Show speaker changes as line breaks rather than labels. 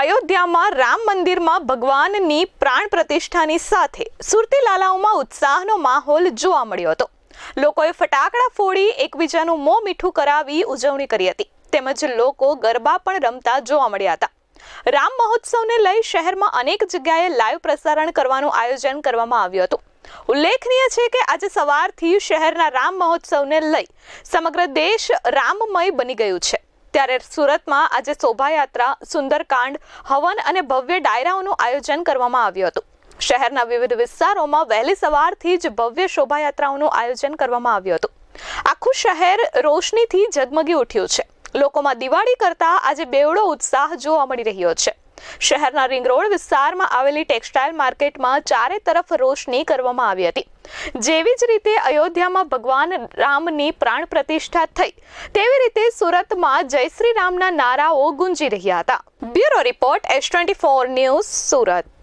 અયોધ્યામાં રામ મંદિરમાં ભગવાનની પ્રાણ પ્રતિષ્ઠાની સાથે સુરતી લાલાઓમાં ઉત્સાહનો માહોલ જોવા મળ્યો હતો. લોકોએ ફટાકડા ફોડી એકબીજાનું મોં મીઠું કરાવી ઉજવણી કરી હતી. તેમજ લોકો ગરબા પણ રમતા જોવા મળ્યા હતા. રામ મહોત્સવને લઈ શહેરમાં અનેક જગ્યાએ લાઈવ પ્રસારણ કરવાનું આયોજન કરવામાં આવ્યું હતું. ઉલ્લેખનીય છે કે આજે સવારથી શહેરના રામ મહોત્સવને લઈ સમગ્ર દેશ રામમય બની ગયું છે. ત્યારે સુરતમાં આજે શોભાયાત્રા, સુંદરકાંડ, હવન અને ભવ્ય ડાયરાઓનું આયોજન કરવામાં આવ્યું હતું. શહેરના વિવિધ વિસ્તારોમાં વહેલી સવારથી જ ભવ્ય શોભાયાત્રાઓનું આયોજન કરવામાં આવ્યું હતું. આખું શહેર રોશનીથી ઝગમગી ઉઠ્યું છે. લોકોમાં દિવાળી કરતા આજે બેવડો ઉત્સાહ જોવા મળી રહ્યો છે. શહેરના રિંગ રોડ વિસ્તારમાં આવેલી ટેક્સટાઇલ માર્કેટમાં ચારે તરફ રોશની કરવામાં આવી હતી. જેવી જ રીતે અયોધ્યામાં ભગવાન રામની પ્રાણ પ્રતિષ્ઠા થઈ, તેવી રીતે સુરતમાં જય શ્રી રામના નારાઓ ગુંજી રહ્યા હતા. Bureau report S twenty four news Surat.